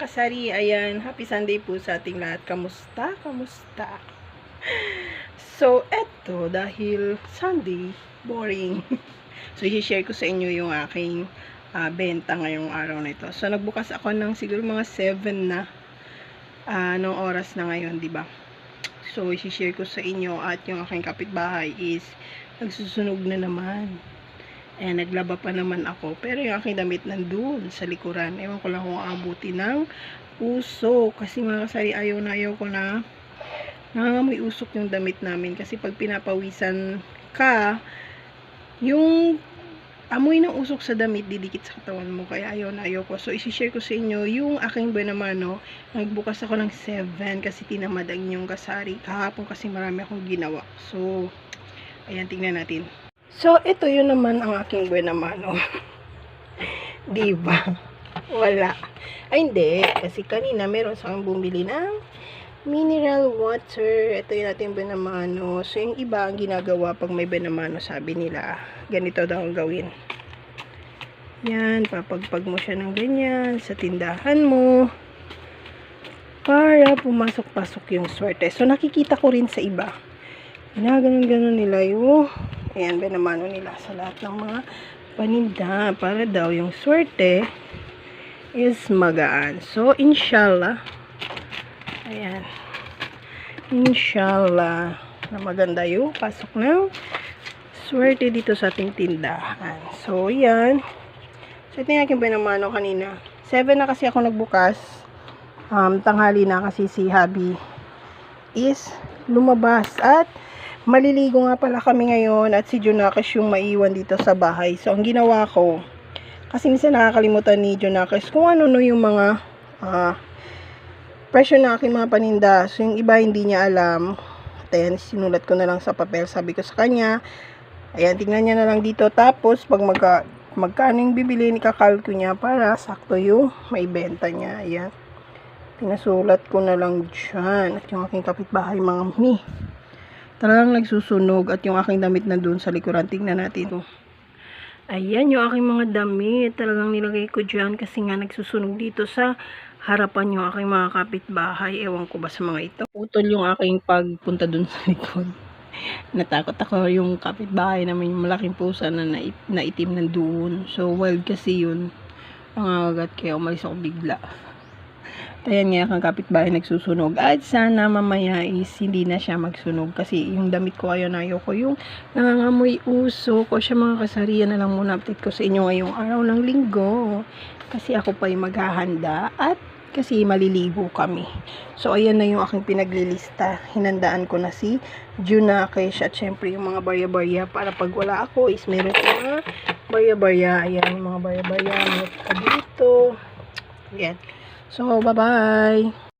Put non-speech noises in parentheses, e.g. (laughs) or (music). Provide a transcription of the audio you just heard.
mga kasari, ayan, happy Sunday po sa ating lahat. Kamusta? Kamusta? So, eto, dahil Sunday, boring. (laughs) so, i-share ko sa inyo yung aking ah, benta ngayong araw na ito. So, nagbukas ako ng siguro mga 7 na ah, nung oras na ngayon, di ba? So, i-share ko sa inyo at yung aking kapitbahay is nagsusunog na naman. Eh, naglaba pa naman ako. Pero yung aking damit nandun sa likuran. Ewan ko lang kung abuti ng usok. Kasi mga kasari, ayaw na ayaw ko na nangangamoy usok yung damit namin. Kasi pag pinapawisan ka, yung amoy ng usok sa damit didikit sa katawan mo. Kaya ayaw na ayaw ko. So, isi-share ko sa inyo yung aking benamano. Nagbukas ako ng 7 kasi tinamad ang inyong kasari. Kahapon kasi marami akong ginawa. So, ayan, tingnan natin. So, ito yun naman ang aking buenamano. (laughs) Di ba? Wala. Ay, hindi. Kasi kanina meron sa akin bumili ng mineral water. Ito yung ating buenamano. So, yung iba ang ginagawa pag may buenamano, sabi nila, ganito daw ang gawin. Yan, papagpag mo siya ng ganyan sa tindahan mo para pumasok-pasok yung swerte. So, nakikita ko rin sa iba. Ginaganon-ganon nila yung Ayan, benamano nila sa lahat ng mga paninda para daw yung swerte is magaan. So, inshallah, ayan, inshallah, na maganda yung pasok ng swerte dito sa ating tindahan. So, ayan. So, ito yung aking benamano kanina. 7 na kasi ako nagbukas. Um, tanghali na kasi si Habi is lumabas at maliligo nga pala kami ngayon at si Junakis yung maiwan dito sa bahay. So, ang ginawa ko, kasi minsan nakakalimutan ni Junakis kung ano no yung mga ah, presyo na aking mga paninda. So, yung iba hindi niya alam. At ayan, sinulat ko na lang sa papel. Sabi ko sa kanya, ayan, tingnan niya na lang dito. Tapos, pag magka, magkano yung bibili, nikakalko niya para sakto yung may benta niya. Ayan. Pinasulat ko na lang dyan. At yung aking kapitbahay, mga mi talagang nagsusunog at yung aking damit na doon sa likuran. Tingnan natin. Ayan yung aking mga damit. Talagang nilagay ko dyan kasi nga nagsusunog dito sa harapan yung aking mga kapitbahay. Ewan ko ba sa mga ito. Putol yung aking pagpunta doon sa likod. (laughs) Natakot ako yung kapitbahay namin yung malaking pusa na nait naitim nandoon. So wild kasi yun. Pangagat kaya umalis ako bigla. Ayan nga kang kapitbahay nagsusunog. At sana mamaya is hindi na siya magsunog. Kasi yung damit ko ayaw na ayaw ko. Yung nangangamoy uso ko siya mga kasariya na lang muna update ko sa inyo ngayong araw ng linggo. Kasi ako pa yung maghahanda. At kasi maliligo kami. So, ayan na yung aking pinaglilista. Hinandaan ko na si Junakes at syempre yung mga barya-barya para pag wala ako is meron ko mga barya-barya. Ayan, yung mga barya-barya. Meron ka dito. Ayan. So, bye-bye.